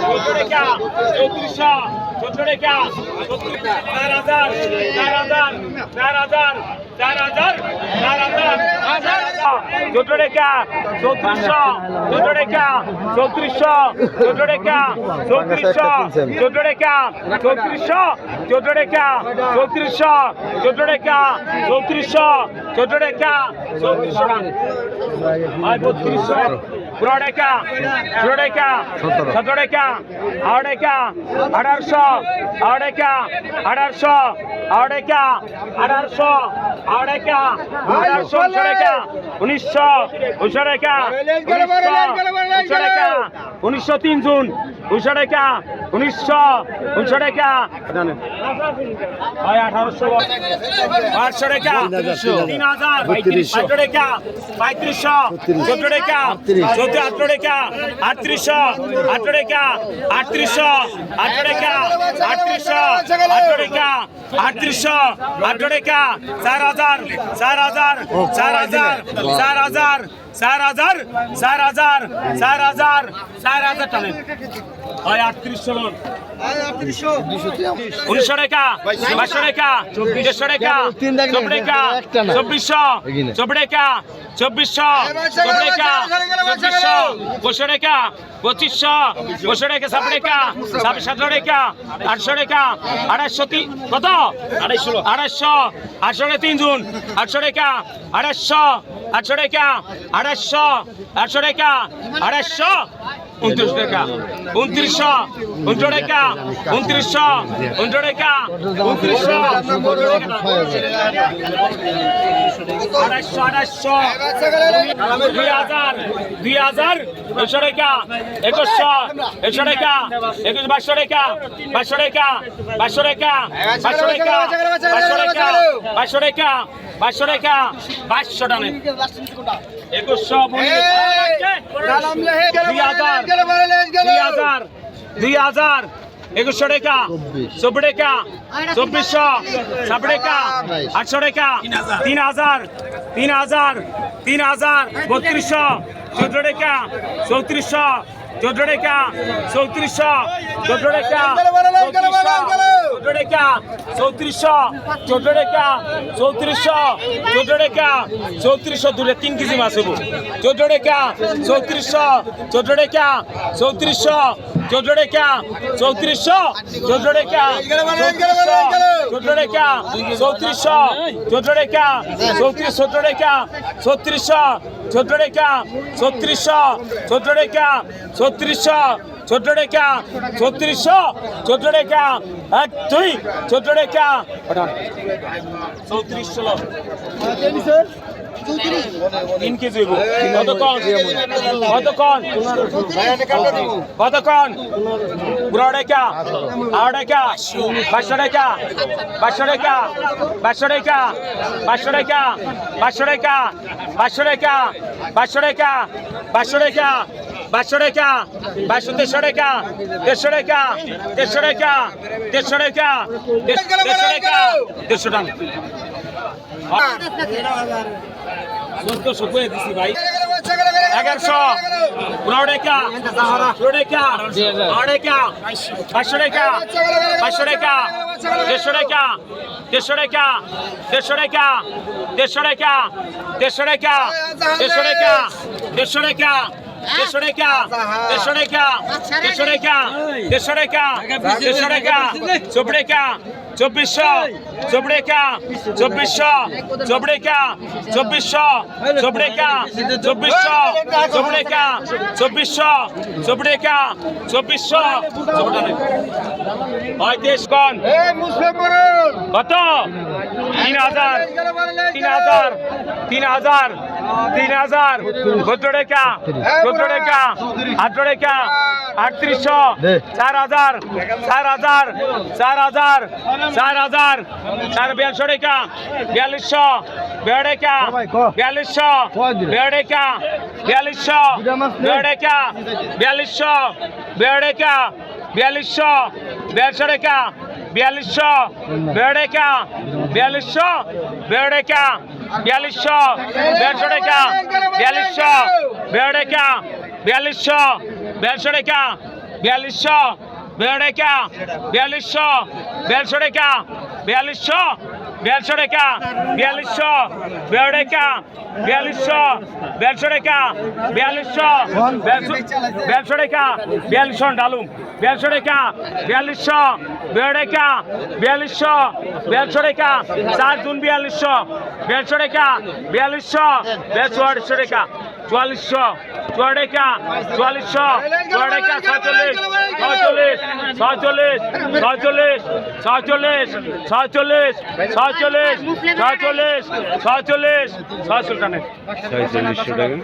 চোদ্দ টাকা চৌত্রিশশো চোদ্দ টাকা চার হাজার চার হাজার চার হাজার চার হাজার চার হাজার চোদ্দ টাকা চৌত্রিশশো চোদ্দ টাকা চৌত্রিশশো চোদ্দ টাকা চৌত্রিশশো চোদ্দ টাকা চৌত্রিশশো চোদ্দ টাকা চৌত্রিশশো চোদ্দ টাকা চৌত্রিশশো চোদ্দ টাকা চৌত্রিশশো হয় বত্রিশশো পনেরো টাকা ষোলো টাকা সতেরো। টাকা আঠারো টাকা আঠারোশো আঠারো টাকা আঠারোশো আঠারো টাকা আঠারোশো আঠারো টাকা আঠারোশো উনিশশো টাকা উনিশশো উনিশশো টাকা উনিশশো টাকা উনিশশো তিন জুন উনিশশো টাকা উনিশশো উনিশশো টাকা আঠারোশো আটশো টাকা তিন হাজার আটশো টাকা পঁয়ত্রিশশো। চোদ্দ টাকা চোদ্দ আটশো টাকা আটত্রিশশো আটশো টাকা আটত্রিশশো আটশো টাকা আটত্রিশশো আটশো টাকা আটত্রিশশো আটশো টাকা চার হাজার চার হাজার চার হাজার চার হাজার চার হাজার চার হাজার চার হাজার চার হাজার হয় আটত্রিশশো লোন। উনিশশো টাকা বাইশশো টাকা দেড়শো টাকা চব্বিশ টাকা চব্বিশশো চব্বিশ টাকা চব্বিশশো চব্বিশ টাকা চব্বিশশো পঁচিশশো টাকা পঁচিশশো পঁচিশশো টাকা ছাব্বিশ টাকা ছাব্বিশ সাতশো টাকা আটশো টাকা আড়াইশো তিন কত? আড়াইশো আড়াইশো আটশো টাকা তিন জুন। আটশো টাকা আড়াইশো আটশো টাকা আড়াইশো আটশো টাকা আড়াইশো। উনত্রিশ টাকা উনত্রিশশো উনত্রিশ টাকা উনত্রিশশো উনত্রিশ টাকা উনত্রিশশো আড়াইশো আড়াইশো দুই হাজার দুই হাজার একশো টাকা একুশশো একশো টাকা একুশ বাইশশো টাকা বাইশশো টাকা বাইশশো টাকা বাইশশো টাকা বাইশশো টাকা বাইশশো টাকা বাইশশো টাকা বাইশশো টাকা একুশশো দুই হাজার দুই হাজার দুই হাজার একুশশো টাকা চব্বিশ। টাকা চব্বিশশো ছাব্বিশ টাকা আটশো টাকা তিন হাজার। তিন হাজার তিন হাজার বত্রিশশো চোদ্দ টাকা চৌত্রিশশো চোদ্দ টাকা চৌত্রিশশো চোদ্দ টাকা চোদ্দ টাকা চৌত্রিশশো চোদ্দ টাকা চৌত্রিশশো চোদ্দ টাকা চৌত্রিশশো দূরে তিন কেজি মাছ হব চোদ্দ টাকা চৌত্রিশশো চোদ্দ টাকা চৌত্রিশশো চোদ্দ টাকা চৌত্রিশশো চোদ্দ টাকা চোদ্দ টাকা চৌত্রিশশো চোদ্দ টাকা চৌত্রিশ চোদ্দ টাকা চোদ্দ টাকা ছত্রিশশো চোদ্দ টাকা এক দুই চোদ্দ টাকা চৌত্রিশশো তিন কেজি কতক্ষণ কতক্ষণ কতক্ষণ পুরো টাকা আড়াই টাকা পাঁচশো টাকা পাঁচশো টাকা পাঁচশো টাকা পাঁচশো টাকা পাঁচশো টাকা পাঁচশো টাকা পাঁচশো টাকা পাঁচশো টাকা পাঁচশো টাকা পাঁচশো দেড়শো টাকা দেড়শো টাকা দেড়শো টাকা দেড়শো টাকা দেড়শো টাকা দেড়শো টাকা চোদ্দশো করে দিছি ভাই এগারোশো পনেরো টাকা ষোলো টাকা আড়াই টাকা পাঁচশো টাকা পাঁচশো টাকা দেড়শো টাকা দেড়শো টাকা দেড়শো টাকা দেড়শো টাকা দেড়শো টাকা দেড়শো টাকা দেড়শো টাকা দেড়শো টাকা দেড়শো টাকা দেড়শো টাকা দেড়শো টাকা দেড়শো টাকা চব্বিশ টাকা চব্বিশশো চব্বিশ টাকা চব্বিশশো চব্বিশ টাকা চব্বিশশো চব্বিশ টাকা চব্বিশশো চব্বিশ টাকা চব্বিশশো চব্বিশ টাকা চব্বিশশো পঁয়ত্রিশ কন কত? তিন হাজার তিন হাজার তিন হাজার। তিন হাজার। চোদ্দ টাকা। চোদ্দ টাকা। আঠারো টাকা। আটত্রিশশো। চার হাজার। চার হাজার। চার হাজার। চার হাজার। চার বিয়াল্লিশশো টাকা। বিয়াল্লিশশো। বিয়াল্লিশ টাকা বিয়াল্লিশশো। বিয়াল্লিশ টাকা বিয়াল্লিশশো। বিয়াল্লিশ টাকা বিয়াল্লিশশো। বিয়াল্লিশ টাকা বিয়াল্লিশশো। বিয়াল্লিশশো টাকা। বিয়াল্লিশশো বিয়াল্লিশ টাকা বিয়াল্লিশশো বিয়াল্লিশ টাকা বিয়াল্লিশশো বিয়াল্লিশশো টাকা, বিয়াল্লিশশো বিয়াল্লিশ টাকা বিয়াল্লিশশো বিয়াল্লিশশো টাকা, বিয়াল্লিশশো, বেড়েকা, বিয়াল্লিশশো বিয়াল্লিশশো টাকা, বিয়াল্লিশশো বিয়াল্লিশশো টাকা, বিয়াল্লিশশো বেড়েকা বিয়াল্লিশশো বিয়াল্লিশশো টাকা, বিয়াল্লিশশো বিয়াল্লিশশো টাকা, বিয়াল্লিশশো ডালুম বিয়াল্লিশশো টাকা, বিয়াল্লিশশো বেড়েকা বিয়াল্লিশশো বিয়াল্লিশশো টাকা, চার জুন বিয়াল্লিশশো বিয়াল্লিশশো টাকা, বিয়াল্লিশশো চুয়াল্লিশশো টাকা। চুয়াল্লিশশো চুয়াল্লিশ টাকা চুয়াল্লিশশো চুয়াল্লিশ টাকা ছয়চল্লিশ ছয়চল্লিশ ছয়চল্লিশ ছয়চল্লিশ ছয়চল্লিশ ছয়চল্লিশ ছয়চল্লিশ ছয়চল্লিশ ছয়চল্লিশ টানে ছয়চল্লিশশো টাকা